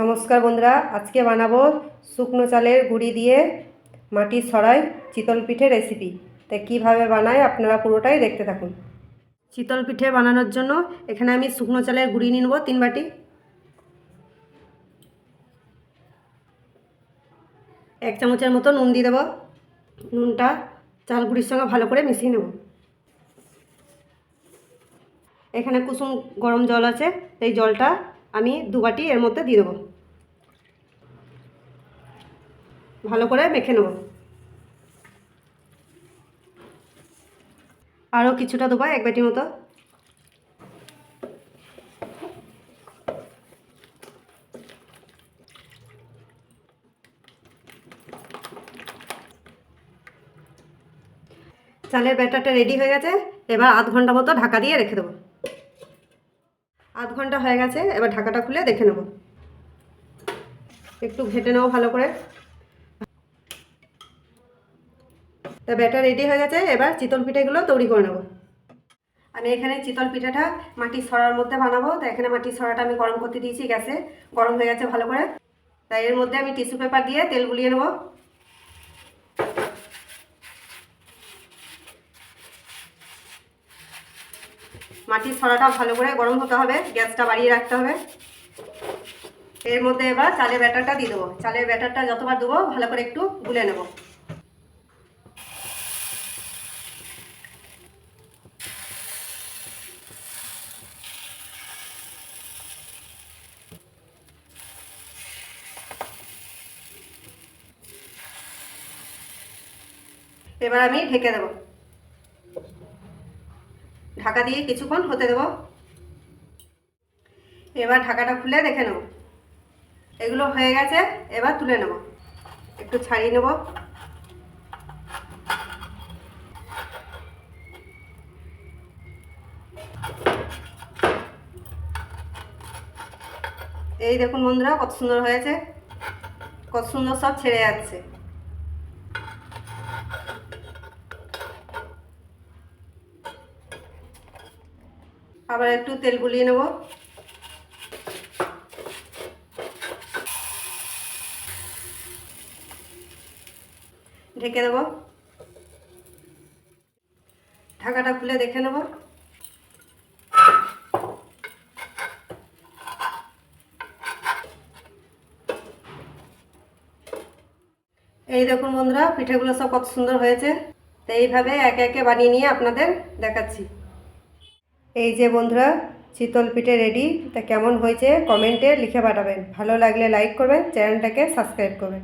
নমস্কার বন্ধুরা, আজকে বানাবো শুকনো চালের গুঁড়ি দিয়ে মাটির সরাই চিতল পিঠে রেসিপি তাই কীভাবে বানায় আপনারা পুরোটাই দেখতে থাকুন। চিতল পিঠে বানানোর জন্য এখানে আমি শুকনো চালের গুঁড়ি নিয়ে নেব তিন বাটি। এক চামচের মতো নুন দিয়ে দেবো। নুনটা চাল গুঁড়ির সঙ্গে ভালো করে মিশিয়ে নেব। এখানে কুসুম গরম জল আছে, এই জলটা আমি দু বাটি এর মধ্যে দিয়ে দেবো। ভালো করে মেখে নেব। আরও কিছুটা দেবো এক বাটি মতো। চালের ব্যাটারটা রেডি হয়ে গেছে। এবার আধ ঘণ্টা মতো ঢাকা দিয়ে রেখে দেবো। আধ ঘণ্টা হয়ে গেছে, এবার ঢাকাটা খুলে দেখে নেব। একটু ঘেটে নেব ভালো করে। তা ব্যাটার রেডি হয়ে গেছে, এবার চিতল পিঠেগুলো তৈরি করে নেব। আমি এখানে চিতল পিঠাটা মাটির সরার মধ্যে বানাবো। তো এখানে মাটির সরাটা আমি গরম করতে দিয়েছি, গ্যাসে গরম হয়ে গেছে ভালো করে। তাই এর মধ্যে আমি টিস্যু পেপার দিয়ে তেল গুলিয়ে নেব। মাটির সরাটা ভালো করে গরম হতে হবে, গ্যাসটা বাড়িয়ে রাখতে হবে। এর মধ্যে এবার চালের ব্যাটারটা দিয়ে দেবো। চালের ব্যাটারটা যতবার দেবো, ভালো করে একটু গুলে নেব। এবার আমি ঢেকে দেবো। ঢাকা দিয়ে কিছুক্ষণ হতে দেব। এবার ঢাকাটা খুলে দেখে নেব। এগুলো হয়ে গেছে, এবার তুলে নেব। একটু ছাড়িয়ে নেব। এই দেখুন বন্ধুরা, কত সুন্দর হয়েছে। কত সুন্দর সব ছেড়ে যাচ্ছে। আবার একটু তেল গুলিয়ে নেব। ঢেকে দেব ঢাকাটা খুলে দেখে নেব। এই দেখুন বন্ধুরা, পিঠেগুলো সব কত সুন্দর হয়েছে। তো এইভাবে একে একে বানিয়ে নিয়ে আপনাদের দেখাচ্ছি। এই যে বন্ধুরা, চিতল পিঠে রেডি তা কেমন হয়েছে? কমেন্টে লিখে পাঠাবেন। ভালো লাগলে লাইক করবেন চ্যানেলটাকে সাবস্ক্রাইব করবেন।